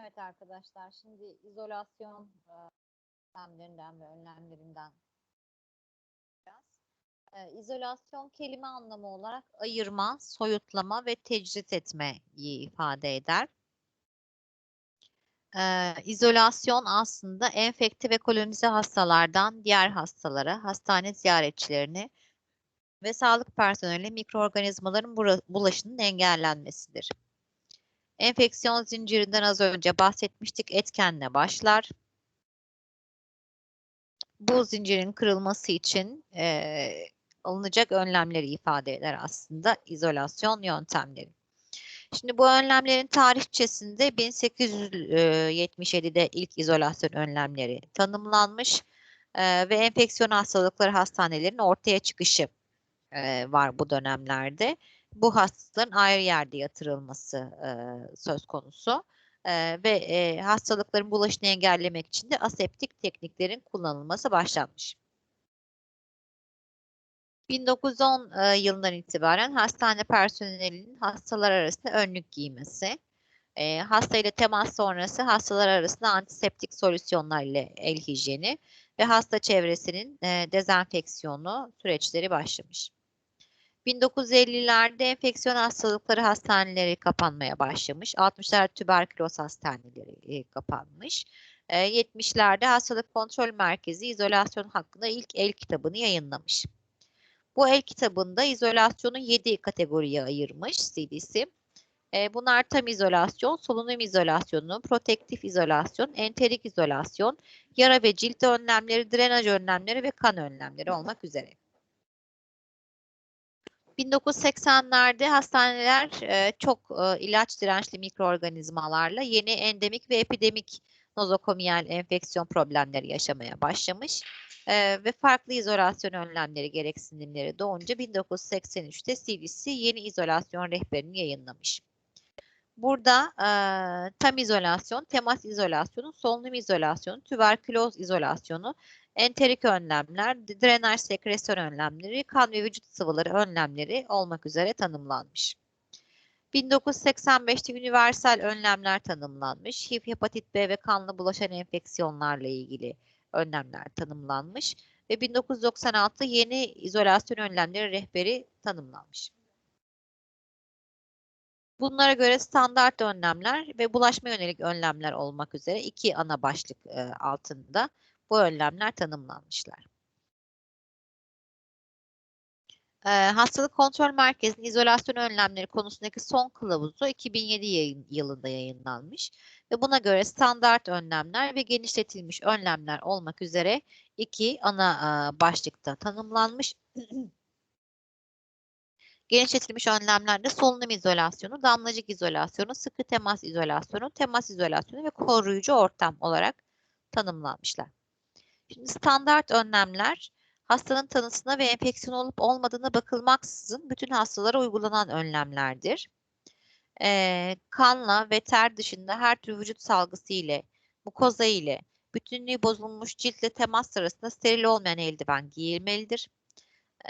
Evet arkadaşlar şimdi izolasyon e, sistemlerinden ve önlemlerinden biraz. E, izolasyon kelime anlamı olarak ayırma, soyutlama ve tecrit etmeyi ifade eder. E, izolasyon aslında enfekte ve kolonize hastalardan diğer hastalara, hastane ziyaretçilerini ve sağlık personeline mikroorganizmaların bulaşının engellenmesidir. Enfeksiyon zincirinden az önce bahsetmiştik. Etkenle başlar. Bu zincirin kırılması için eee, alınacak önlemleri ifade eder aslında izolasyon yöntemleri. Şimdi bu önlemlerin tarihçesinde 1877'de ilk izolasyon önlemleri tanımlanmış eee, ve enfeksiyon hastalıkları hastanelerinin ortaya çıkışı eee, var bu dönemlerde bu hastaların ayrı yerde yatırılması e, söz konusu. E, ve e, hastalıkların bulaşını engellemek için de aseptik tekniklerin kullanılması başlanmış. 1910 e, yılından itibaren hastane personelinin hastalar arasında önlük giymesi, e, hasta ile temas sonrası hastalar arasında antiseptik solüsyonlar ile el hijyeni ve hasta çevresinin e, dezenfeksiyonu süreçleri başlamış. 1950'lerde enfeksiyon hastalıkları hastaneleri kapanmaya başlamış. 60'lar tüberküloz hastaneleri e, kapanmış. E, 70'lerde Hastalık Kontrol Merkezi izolasyon hakkında ilk el kitabını yayınlamış. Bu el kitabında izolasyonu 7 kategoriye ayırmış CDC. E, bunlar tam izolasyon, solunum izolasyonu, protektif izolasyon, enterik izolasyon, yara ve cilt önlemleri, drenaj önlemleri ve kan önlemleri olmak üzere. 1980'lerde hastaneler e, çok e, ilaç dirençli mikroorganizmalarla yeni endemik ve epidemik nozokomiyal enfeksiyon problemleri yaşamaya başlamış e, ve farklı izolasyon önlemleri gereksinimleri doğunca 1983'te CDC yeni izolasyon rehberini yayınlamış. Burada e, tam izolasyon, temas izolasyonu, solunum izolasyonu, tüberküloz izolasyonu, enterik önlemler, drenaj sekresyon önlemleri, kan ve vücut sıvıları önlemleri olmak üzere tanımlanmış. 1985'te universal önlemler tanımlanmış. HIV, hepatit B ve kanlı bulaşan enfeksiyonlarla ilgili önlemler tanımlanmış ve 1996 yeni izolasyon önlemleri rehberi tanımlanmış. Bunlara göre standart önlemler ve bulaşma yönelik önlemler olmak üzere iki ana başlık e, altında bu önlemler tanımlanmışlar. Hastalık Kontrol Merkezi'nin izolasyon önlemleri konusundaki son kılavuzu 2007 yayın, yılında yayınlanmış ve buna göre standart önlemler ve genişletilmiş önlemler olmak üzere iki ana e, başlıkta tanımlanmış. Genişletilmiş önlemlerde solunum izolasyonu, damlacık izolasyonu, sıkı temas izolasyonu, temas izolasyonu ve koruyucu ortam olarak tanımlanmışlar. Şimdi standart önlemler hastanın tanısına ve enfeksiyon olup olmadığına bakılmaksızın bütün hastalara uygulanan önlemlerdir. Ee, kanla ve ter dışında her tür vücut salgısı ile, mukoza ile, bütünlüğü bozulmuş ciltle temas sırasında steril olmayan eldiven giyilmelidir.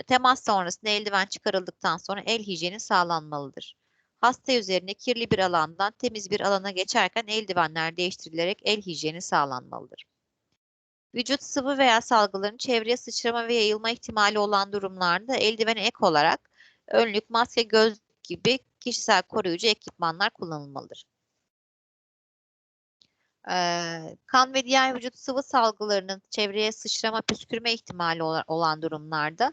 Temas sonrasında eldiven çıkarıldıktan sonra el hijyeni sağlanmalıdır. Hasta üzerine kirli bir alandan temiz bir alana geçerken eldivenler değiştirilerek el hijyeni sağlanmalıdır. Vücut sıvı veya salgıların çevreye sıçrama ve yayılma ihtimali olan durumlarda eldivene ek olarak önlük, maske, göz gibi kişisel koruyucu ekipmanlar kullanılmalıdır. Ee, kan ve diğer vücut sıvı salgılarının çevreye sıçrama, püskürme ihtimali olan durumlarda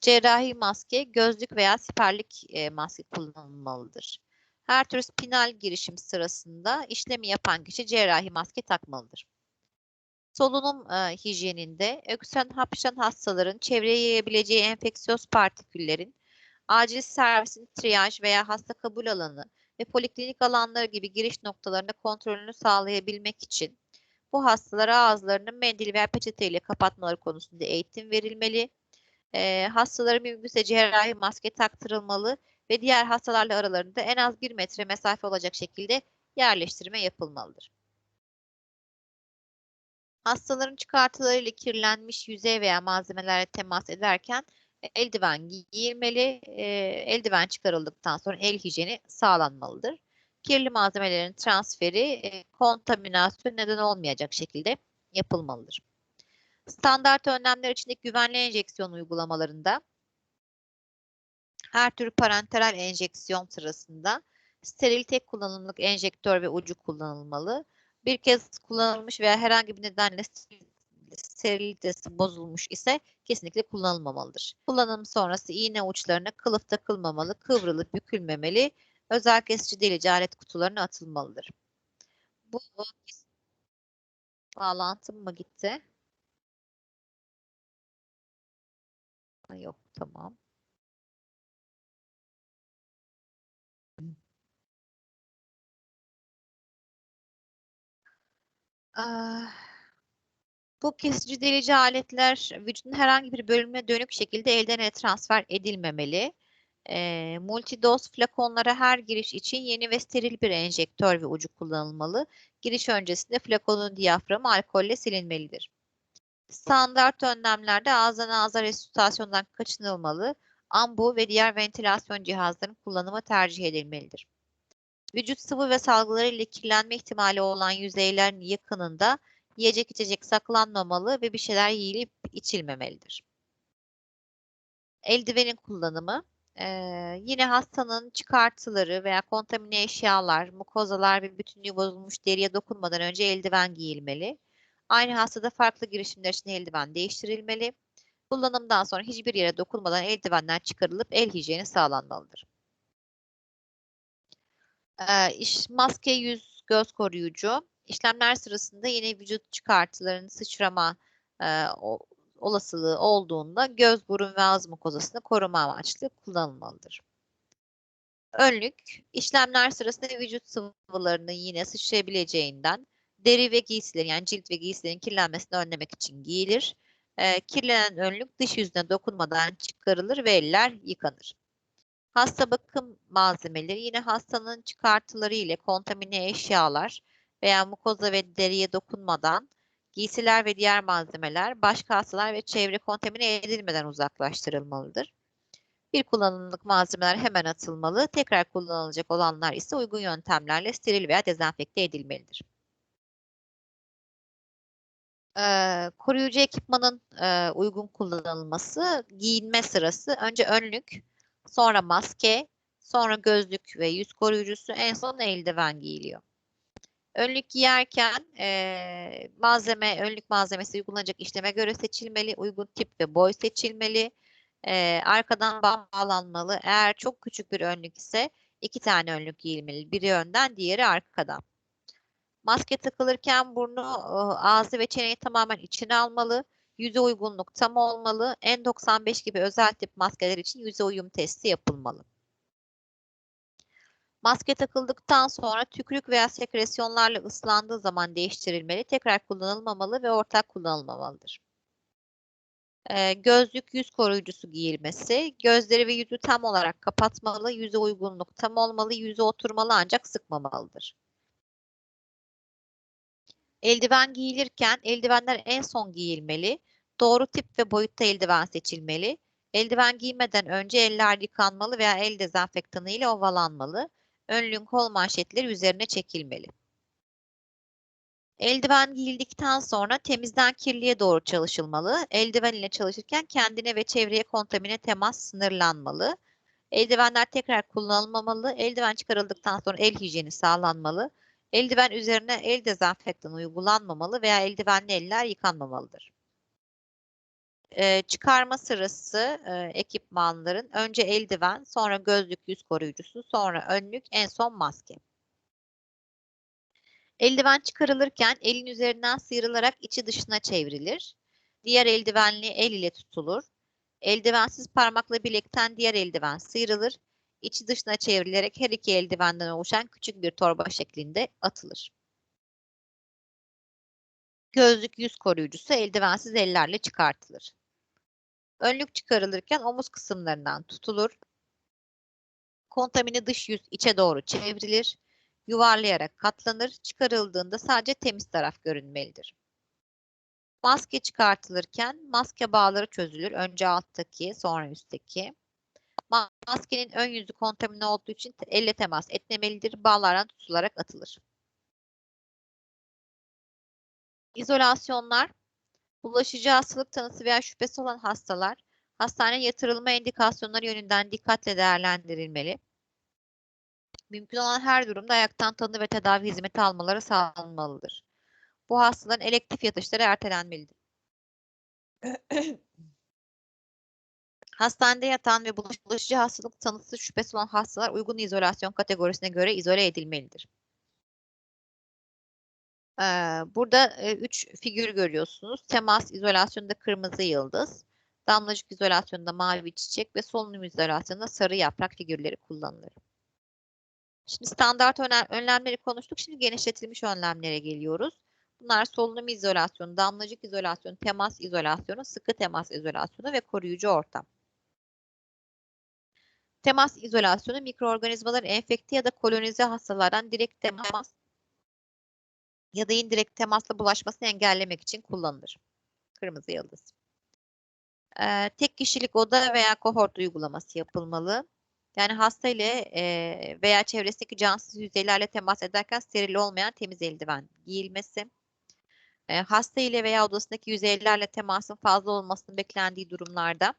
cerrahi maske, gözlük veya siperlik e, maske kullanılmalıdır. Her tür spinal girişim sırasında işlemi yapan kişi cerrahi maske takmalıdır. Solunum e, hijyeninde öksüren hapşıran hastaların çevreye yayabileceği enfeksiyöz partiküllerin acil servisin triyaj veya hasta kabul alanı ve poliklinik alanları gibi giriş noktalarında kontrolünü sağlayabilmek için bu hastalara ağızlarını mendil veya peçeteyle kapatmaları konusunda eğitim verilmeli. E, hastalara mümkünse cerrahi maske taktırılmalı ve diğer hastalarla aralarında en az bir metre mesafe olacak şekilde yerleştirme yapılmalıdır. Hastaların çıkartılarıyla kirlenmiş yüzey veya malzemelerle temas ederken e, eldiven giyilmeli. E, eldiven çıkarıldıktan sonra el hijyeni sağlanmalıdır. kirli malzemelerin transferi e, kontaminasyon neden olmayacak şekilde yapılmalıdır. Standart önlemler içindeki güvenli enjeksiyon uygulamalarında her tür parenteral enjeksiyon sırasında steril tek kullanımlık enjektör ve ucu kullanılmalı. Bir kez kullanılmış veya herhangi bir nedenle sterilitesi bozulmuş ise kesinlikle kullanılmamalıdır. Kullanım sonrası iğne uçlarına kılıf takılmamalı, kıvrılıp bükülmemeli, özel kesici delici alet kutularına atılmalıdır. Bu bağlantım mı gitti? Yok tamam. Bu kesici delici aletler vücudun herhangi bir bölümüne dönük şekilde elden ele transfer edilmemeli. E, multidoz flakonlara her giriş için yeni ve steril bir enjektör ve ucu kullanılmalı. Giriş öncesinde flakonun diyaframı alkolle silinmelidir. Standart önlemlerde ağızdan ağza resüsitasyondan kaçınılmalı. Ambu ve diğer ventilasyon cihazlarının kullanımı tercih edilmelidir. Vücut sıvı ve salgıları ile kirlenme ihtimali olan yüzeylerin yakınında yiyecek içecek saklanmamalı ve bir şeyler yiyilip içilmemelidir. Eldivenin kullanımı ee, yine hastanın çıkartıları veya kontamine eşyalar, mukozalar ve bütünlüğü bozulmuş deriye dokunmadan önce eldiven giyilmeli. Aynı hastada farklı girişimler için eldiven değiştirilmeli. Kullanımdan sonra hiçbir yere dokunmadan eldivenler çıkarılıp el hijyeni sağlanmalıdır. Ee, iş, maske, yüz, göz koruyucu. İşlemler sırasında yine vücut çıkartılarının sıçrama e, olasılığı olduğunda göz, burun ve ağız mukozasını koruma amaçlı kullanılmalıdır. Önlük, işlemler sırasında vücut sıvılarının yine sıçrayabileceğinden deri ve giysilerin yani cilt ve giysilerin kirlenmesini önlemek için giyilir. E, kirlenen önlük dış yüzüne dokunmadan çıkarılır ve eller yıkanır. Hasta bakım malzemeleri yine hastanın çıkartıları ile kontamine eşyalar veya mukoza ve deriye dokunmadan giysiler ve diğer malzemeler başka hastalar ve çevre kontamine edilmeden uzaklaştırılmalıdır. Bir kullanımlık malzemeler hemen atılmalı, tekrar kullanılacak olanlar ise uygun yöntemlerle steril veya dezenfekte edilmelidir. Ee, koruyucu ekipmanın e, uygun kullanılması, giyinme sırası önce önlük, sonra maske, sonra gözlük ve yüz koruyucusu, en son eldiven giyiliyor. Önlük giyerken e, malzeme, önlük malzemesi uygulanacak işleme göre seçilmeli, uygun tip ve boy seçilmeli, e, arkadan bağlanmalı. Eğer çok küçük bir önlük ise iki tane önlük giyilmeli, biri önden, diğeri arkadan. Maske takılırken burnu, ağzı ve çeneyi tamamen içine almalı. Yüze uygunluk tam olmalı. N95 gibi özel tip maskeler için yüze uyum testi yapılmalı. Maske takıldıktan sonra tükürük veya sekresyonlarla ıslandığı zaman değiştirilmeli, tekrar kullanılmamalı ve ortak kullanılmamalıdır. Ee, gözlük yüz koruyucusu giyilmesi, gözleri ve yüzü tam olarak kapatmalı, yüze uygunluk tam olmalı, yüze oturmalı ancak sıkmamalıdır. Eldiven giyilirken eldivenler en son giyilmeli, doğru tip ve boyutta eldiven seçilmeli, eldiven giymeden önce eller yıkanmalı veya el dezenfektanı ile ovalanmalı, önlüğün kol manşetleri üzerine çekilmeli. Eldiven giyildikten sonra temizden kirliye doğru çalışılmalı. Eldiven ile çalışırken kendine ve çevreye kontamine temas sınırlanmalı. Eldivenler tekrar kullanılmamalı. Eldiven çıkarıldıktan sonra el hijyeni sağlanmalı. Eldiven üzerine el dezenfektanı uygulanmamalı veya eldivenli eller yıkanmamalıdır. Ee, çıkarma sırası e, ekipmanların önce eldiven, sonra gözlük yüz koruyucusu, sonra önlük, en son maske. Eldiven çıkarılırken elin üzerinden sıyrılarak içi dışına çevrilir. Diğer eldivenli el ile tutulur. Eldivensiz parmakla bilekten diğer eldiven sıyrılır. İçi dışına çevrilerek her iki eldivenden oluşan küçük bir torba şeklinde atılır. Gözlük yüz koruyucusu eldivensiz ellerle çıkartılır. Önlük çıkarılırken omuz kısımlarından tutulur. Kontamine dış yüz içe doğru çevrilir. Yuvarlayarak katlanır. Çıkarıldığında sadece temiz taraf görünmelidir. Maske çıkartılırken maske bağları çözülür. Önce alttaki, sonra üstteki. maskenin ön yüzü kontamine olduğu için elle temas etmemelidir. Bağlardan tutularak atılır. İzolasyonlar, bulaşıcı hastalık tanısı veya şüphesi olan hastalar, hastane yatırılma indikasyonları yönünden dikkatle değerlendirilmeli. Mümkün olan her durumda ayaktan tanı ve tedavi hizmeti almaları sağlanmalıdır. Bu hastaların elektif yatışları ertelenmelidir. Hastanede yatan ve bulaş- bulaşıcı hastalık tanısı şüphesi olan hastalar uygun izolasyon kategorisine göre izole edilmelidir. Burada e, üç figür görüyorsunuz. Temas izolasyonunda kırmızı yıldız, damlacık izolasyonunda mavi çiçek ve solunum izolasyonunda sarı yaprak figürleri kullanılır. Şimdi standart önlemleri konuştuk. Şimdi genişletilmiş önlemlere geliyoruz. Bunlar solunum izolasyonu, damlacık izolasyonu, temas izolasyonu, sıkı temas izolasyonu ve koruyucu ortam. Temas izolasyonu mikroorganizmaların enfekte ya da kolonize hastalardan direkt temas ya da indirekt temasla bulaşmasını engellemek için kullanılır. Kırmızı yıldız. Ee, tek kişilik oda veya kohort uygulaması yapılmalı. Yani hasta ile e, veya çevresindeki cansız yüzeylerle temas ederken steril olmayan temiz eldiven giyilmesi. E, hasta ile veya odasındaki yüzeylerle temasın fazla olmasının beklendiği durumlarda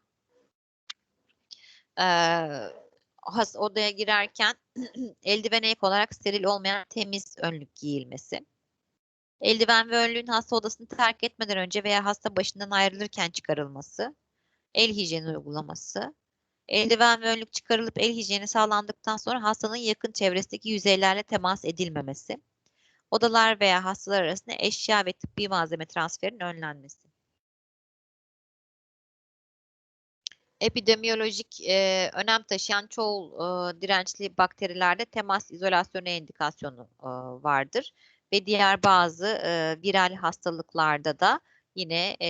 e, has, odaya girerken eldivene ek olarak steril olmayan temiz önlük giyilmesi. Eldiven ve önlüğün hasta odasını terk etmeden önce veya hasta başından ayrılırken çıkarılması. El hijyeni uygulaması. Eldiven ve önlük çıkarılıp el hijyeni sağlandıktan sonra hastanın yakın çevresindeki yüzeylerle temas edilmemesi. Odalar veya hastalar arasında eşya ve tıbbi malzeme transferinin önlenmesi. Epidemiyolojik e, önem taşıyan çoğu e, dirençli bakterilerde temas izolasyonu indikasyonu e, vardır ve diğer bazı e, viral hastalıklarda da yine e,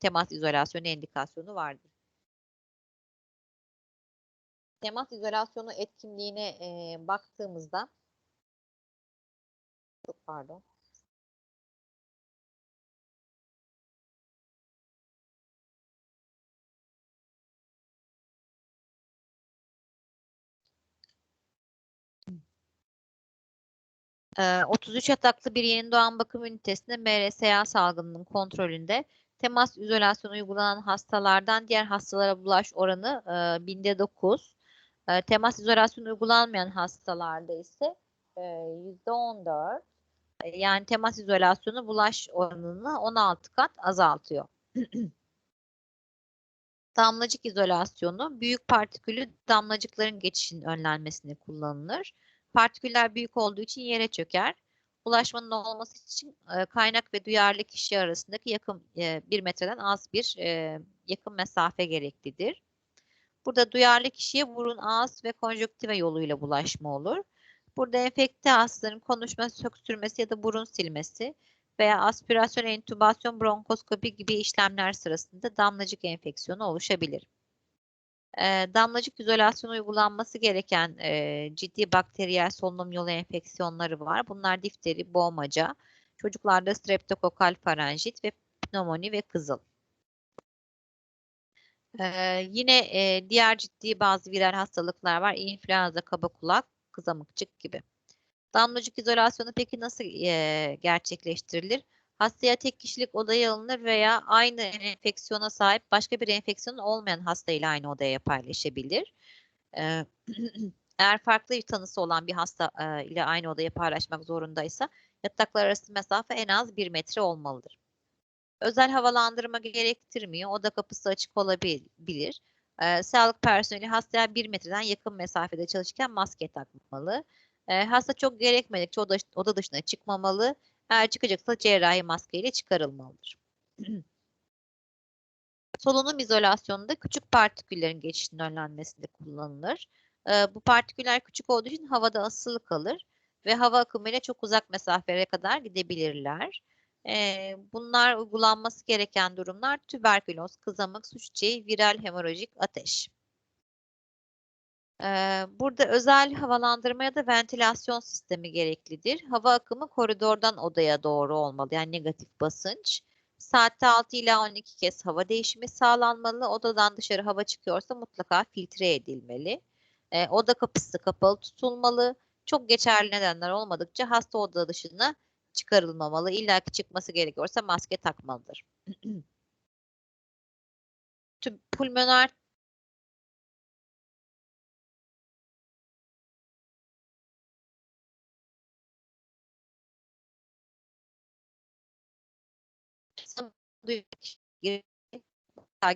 temas izolasyonu indikasyonu vardır. Temas izolasyonu etkinliğine e, baktığımızda pardon. Ee, 33 yataklı bir yeni doğan bakım ünitesinde MRSA salgınının kontrolünde temas izolasyonu uygulanan hastalardan diğer hastalara bulaş oranı e, binde 9. E, temas izolasyonu uygulanmayan hastalarda ise e, yüzde 14. E, Yani temas izolasyonu bulaş oranını 16 kat azaltıyor. Damlacık izolasyonu büyük partikülü damlacıkların geçişinin önlenmesine kullanılır. Partiküller büyük olduğu için yere çöker. Ulaşmanın olması için e, kaynak ve duyarlı kişi arasındaki yakın e, bir metreden az bir e, yakın mesafe gereklidir. Burada duyarlı kişiye burun, ağız ve konjöktive yoluyla bulaşma olur. Burada enfekte hastaların konuşma, söksürmesi ya da burun silmesi veya aspirasyon, entübasyon, bronkoskopi gibi işlemler sırasında damlacık enfeksiyonu oluşabilir. E, damlacık izolasyonu uygulanması gereken e, ciddi bakteriyel solunum yolu enfeksiyonları var. Bunlar difteri, boğmaca, çocuklarda streptokokal faranjit ve pnömoni ve kızıl. Ee, yine e, diğer ciddi bazı viral hastalıklar var. İnfluenza, kaba kulak, kızamıkçık gibi. Damlacık izolasyonu peki nasıl e, gerçekleştirilir? Hastaya tek kişilik odaya alınır veya aynı enfeksiyona sahip başka bir enfeksiyon olmayan hasta ile aynı odaya paylaşabilir. Ee, eğer farklı bir tanısı olan bir hasta e, ile aynı odayı paylaşmak zorundaysa yataklar arası mesafe en az bir metre olmalıdır. Özel havalandırma gerektirmiyor. Oda kapısı açık olabilir. Ee, sağlık personeli hastaya bir metreden yakın mesafede çalışırken maske takmalı. Ee, hasta çok gerekmedikçe oda, oda dışına çıkmamalı. Eğer çıkacaksa cerrahi maskeyle çıkarılmalıdır. Solunum izolasyonunda küçük partiküllerin geçişinin önlenmesinde kullanılır. Ee, bu partiküller küçük olduğu için havada asılı kalır ve hava akımıyla çok uzak mesafelere kadar gidebilirler. Ee, bunlar uygulanması gereken durumlar tüberküloz, kızamık, su çiçeği, viral hemorajik ateş. Burada özel havalandırma ya da ventilasyon sistemi gereklidir. Hava akımı koridordan odaya doğru olmalı. Yani negatif basınç. Saatte 6 ila 12 kez hava değişimi sağlanmalı. Odadan dışarı hava çıkıyorsa mutlaka filtre edilmeli. Oda kapısı kapalı tutulmalı. Çok geçerli nedenler olmadıkça hasta oda dışına çıkarılmamalı. İlla ki çıkması gerekiyorsa maske takmalıdır. Pulmoner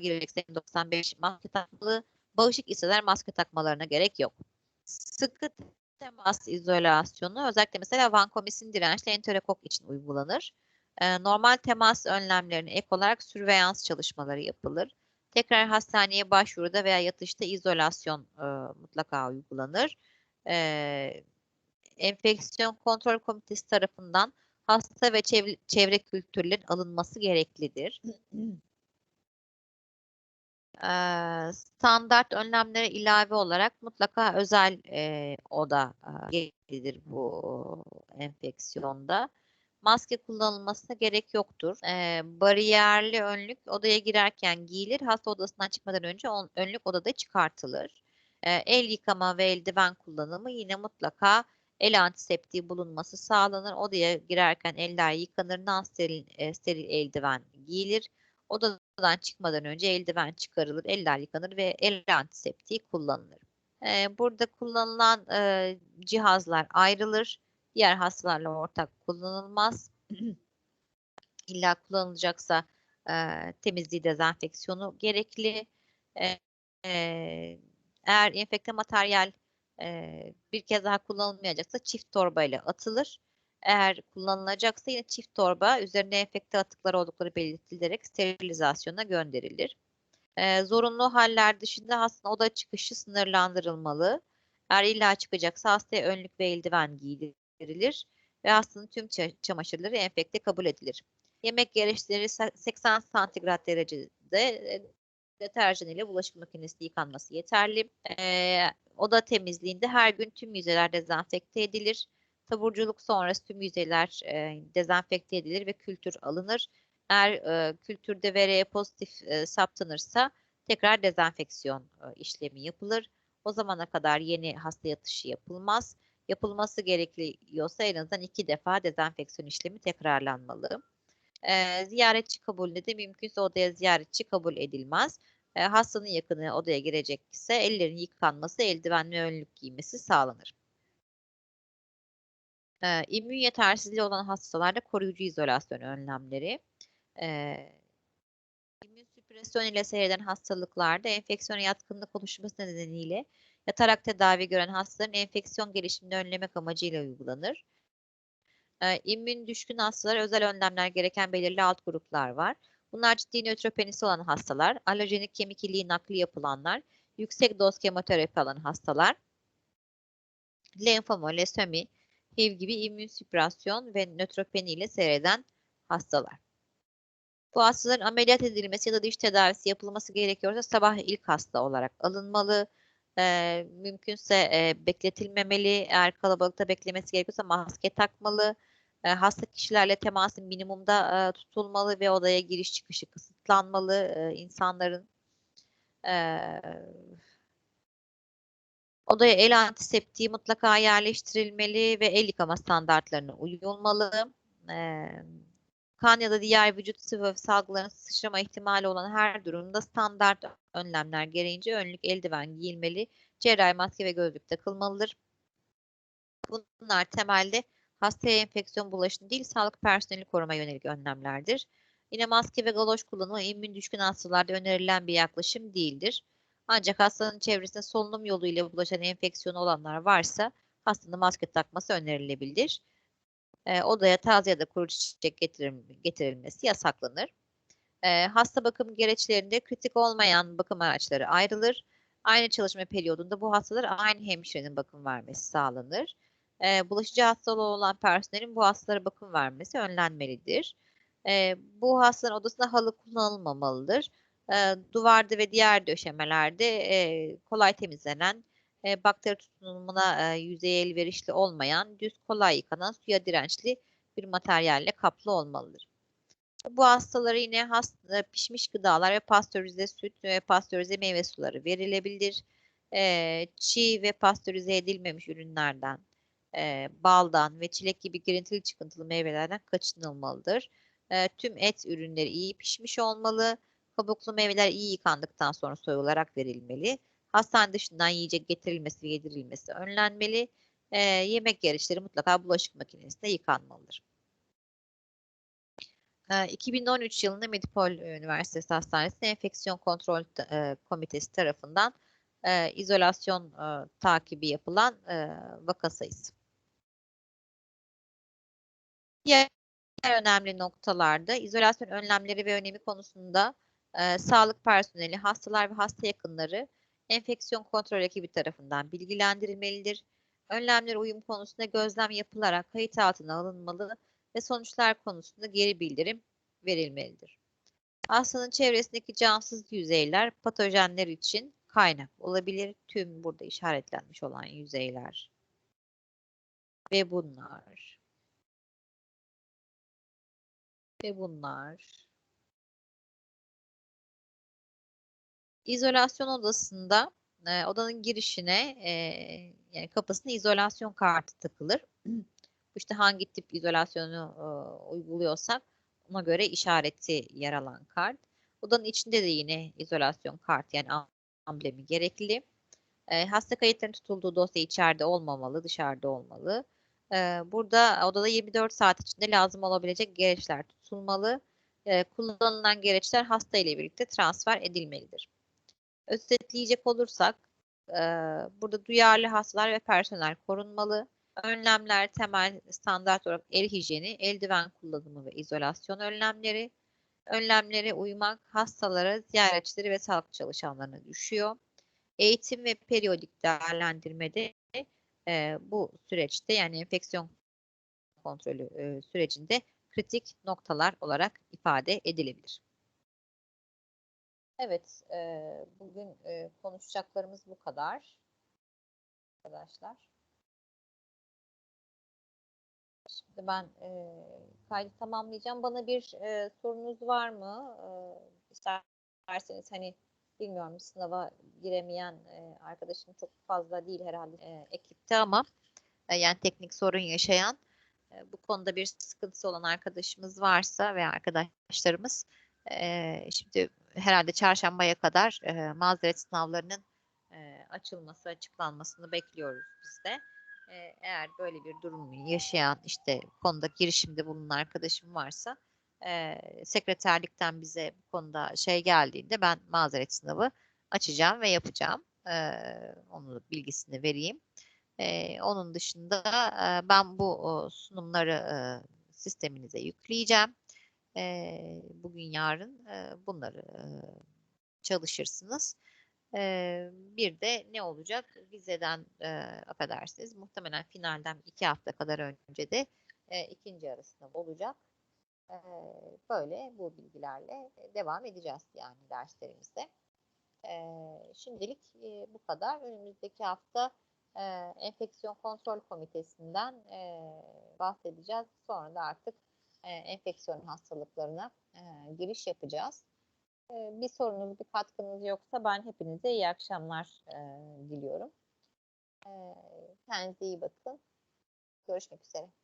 girecek 95 maske takmalı. Bağışık hisseler maske takmalarına gerek yok. Sıkı temas izolasyonu özellikle mesela vankomisin dirençli enterokok için uygulanır. Ee, normal temas önlemlerine ek olarak sürveyans çalışmaları yapılır. Tekrar hastaneye başvuruda veya yatışta izolasyon e, mutlaka uygulanır. E, enfeksiyon kontrol komitesi tarafından hasta ve çevre, çevre kültürlerin alınması gereklidir. e, standart önlemlere ilave olarak mutlaka özel e, oda gereklidir bu enfeksiyonda. Maske kullanılmasına gerek yoktur. E, bariyerli önlük odaya girerken giyilir. Hasta odasından çıkmadan önce on, önlük odada çıkartılır. E, el yıkama ve eldiven kullanımı yine mutlaka el antiseptiği bulunması sağlanır. Odaya girerken eller yıkanır. Non steril, e, steril eldiven giyilir. Odadan çıkmadan önce eldiven çıkarılır, eller yıkanır ve el antiseptiği kullanılır. E, burada kullanılan e, cihazlar ayrılır. Diğer hastalarla ortak kullanılmaz. İlla kullanılacaksa e, temizliği, dezenfeksiyonu gerekli. E, e, eğer enfekte materyal bir kez daha kullanılmayacaksa çift torba ile atılır. Eğer kullanılacaksa yine çift torba üzerinde enfekte atıklar oldukları belirtilerek sterilizasyona gönderilir. E, zorunlu haller dışında hastanın oda çıkışı sınırlandırılmalı. Eğer illa çıkacaksa hastaya önlük ve eldiven giydirilir ve hastanın tüm çamaşırları enfekte kabul edilir. Yemek gereçleri 80 santigrat derecede deterjan ile bulaşık makinesi yıkanması yeterli. E, oda temizliğinde her gün tüm yüzeyler dezenfekte edilir. Taburculuk sonrası tüm yüzeyler e, dezenfekte edilir ve kültür alınır. Eğer e, kültürde VRE pozitif e, saptanırsa tekrar dezenfeksiyon e, işlemi yapılır. O zamana kadar yeni hasta yatışı yapılmaz. Yapılması gerekiyorsa en azından iki defa dezenfeksiyon işlemi tekrarlanmalı. E, ziyaretçi kabulünde de mümkünse odaya ziyaretçi kabul edilmez. E, hastanın yakını odaya girecek ise ellerin yıkanması, eldiven ve önlük giymesi sağlanır. E, immün yetersizliği olan hastalarda koruyucu izolasyon önlemleri. E, immün süpresyon ile seyreden hastalıklarda enfeksiyona yatkınlık oluşması nedeniyle yatarak tedavi gören hastaların enfeksiyon gelişimini önlemek amacıyla uygulanır. E, immün düşkün hastalar özel önlemler gereken belirli alt gruplar var. Bunlar ciddi nötropenisi olan hastalar, alojenik kemik iliği nakli yapılanlar, yüksek doz kemoterapi alan hastalar, lenfoma, lösemi, HIV gibi immünsüpresyon ve nötropeni ile seyreden hastalar. Bu hastaların ameliyat edilmesi ya da diş tedavisi yapılması gerekiyorsa sabah ilk hasta olarak alınmalı. E, mümkünse e, bekletilmemeli. Eğer kalabalıkta beklemesi gerekiyorsa maske takmalı. E, hasta kişilerle teması minimumda tutulmalı ve odaya giriş çıkışı kısıtlanmalı. E, insanların Odaya el antiseptiği mutlaka yerleştirilmeli ve el yıkama standartlarına uyulmalı. Kan ya da diğer vücut sıvı salgılarının sıçrama ihtimali olan her durumda standart önlemler gereğince önlük, eldiven giyilmeli, cerrahi maske ve gözlük takılmalıdır. Bunlar temelde hastaya enfeksiyon bulaşını değil, sağlık personeli koruma yönelik önlemlerdir. Yine maske ve galoş kullanımı immün düşkün hastalarda önerilen bir yaklaşım değildir. Ancak hastanın çevresinde solunum yoluyla bulaşan enfeksiyon olanlar varsa hastanın maske takması önerilebilir. E, odaya taze ya da kuru çiçek getirilmesi yasaklanır. E, hasta bakım gereçlerinde kritik olmayan bakım araçları ayrılır. Aynı çalışma periyodunda bu hastalar aynı hemşirenin bakım vermesi sağlanır. E, bulaşıcı hastalığı olan personelin bu hastalara bakım vermesi önlenmelidir. E, bu hastanın odasında halı kullanılmamalıdır e, duvarda ve diğer döşemelerde e, kolay temizlenen, e, bakteri tutunumuna e, yüzeye elverişli olmayan, düz kolay yıkanan, suya dirençli bir materyalle kaplı olmalıdır. Bu hastalara yine hasta, pişmiş gıdalar ve pastörize süt ve pastörize meyve suları verilebilir. Ee, çiğ ve pastörize edilmemiş ürünlerden, e, baldan ve çilek gibi girintili çıkıntılı meyvelerden kaçınılmalıdır. E, tüm et ürünleri iyi pişmiş olmalı. Kabuklu meyveler iyi yıkandıktan sonra soyularak verilmeli. Hastane dışından yiyecek getirilmesi ve yedirilmesi önlenmeli. E, yemek gereçleri mutlaka bulaşık makinesinde yıkanmalıdır. 2013 yılında Medipol Üniversitesi Hastanesi Enfeksiyon Kontrol Komitesi tarafından izolasyon takibi yapılan vaka sayısı. Diğer önemli noktalarda izolasyon önlemleri ve önemi konusunda sağlık personeli, hastalar ve hasta yakınları enfeksiyon kontrol ekibi tarafından bilgilendirilmelidir. Önlemlere uyum konusunda gözlem yapılarak kayıt altına alınmalı ve sonuçlar konusunda geri bildirim verilmelidir. Hastanın çevresindeki cansız yüzeyler patojenler için kaynak olabilir. Tüm burada işaretlenmiş olan yüzeyler ve bunlar ve bunlar İzolasyon odasında e, odanın girişine e, yani kapısına izolasyon kartı takılır. İşte hangi tip izolasyonu e, uyguluyorsak ona göre işareti yer alan kart. Odanın içinde de yine izolasyon kartı yani amblemi gerekli. E, hasta kayıtlarının tutulduğu dosya içeride olmamalı, dışarıda olmalı. Burada odada 24 saat içinde lazım olabilecek gereçler tutulmalı. Kullanılan gereçler hasta ile birlikte transfer edilmelidir. Özetleyecek olursak burada duyarlı hastalar ve personel korunmalı. Önlemler temel standart olarak el hijyeni, eldiven kullanımı ve izolasyon önlemleri. Önlemlere uymak hastalara, ziyaretçileri ve sağlık çalışanlarına düşüyor. Eğitim ve periyodik değerlendirmede e, bu süreçte yani enfeksiyon kontrolü e, sürecinde kritik noktalar olarak ifade edilebilir. Evet, e, bugün e, konuşacaklarımız bu kadar arkadaşlar. Şimdi ben e, kaydı tamamlayacağım. Bana bir e, sorunuz var mı? E, isterseniz hani bilmiyorum sınava giremeyen e, arkadaşım çok fazla değil herhalde e, ekipte ama e, yani teknik sorun yaşayan bu konuda bir sıkıntısı olan arkadaşımız varsa veya arkadaşlarımız şimdi herhalde çarşambaya kadar mazeret sınavlarının açılması, açıklanmasını bekliyoruz biz de. Eğer böyle bir durum yaşayan işte konuda girişimde bulunan arkadaşım varsa e, sekreterlikten bize bu konuda şey geldiğinde ben mazeret sınavı açacağım ve yapacağım. E, onun bilgisini vereyim. E, onun dışında e, ben bu o, sunumları e, sisteminize yükleyeceğim e, bugün yarın e, bunları e, çalışırsınız. E, bir de ne olacak? Vizeden e, affedersiniz muhtemelen finalden iki hafta kadar önce de e, ikinci arasında olacak. Böyle bu bilgilerle devam edeceğiz yani derslerimizde. E, şimdilik bu kadar. Önümüzdeki hafta enfeksiyon kontrol komitesinden bahsedeceğiz. Sonra da artık enfeksiyon hastalıklarına giriş yapacağız. Bir sorunuz, bir katkınız yoksa ben hepinize iyi akşamlar diliyorum. Kendinize iyi bakın. Görüşmek üzere.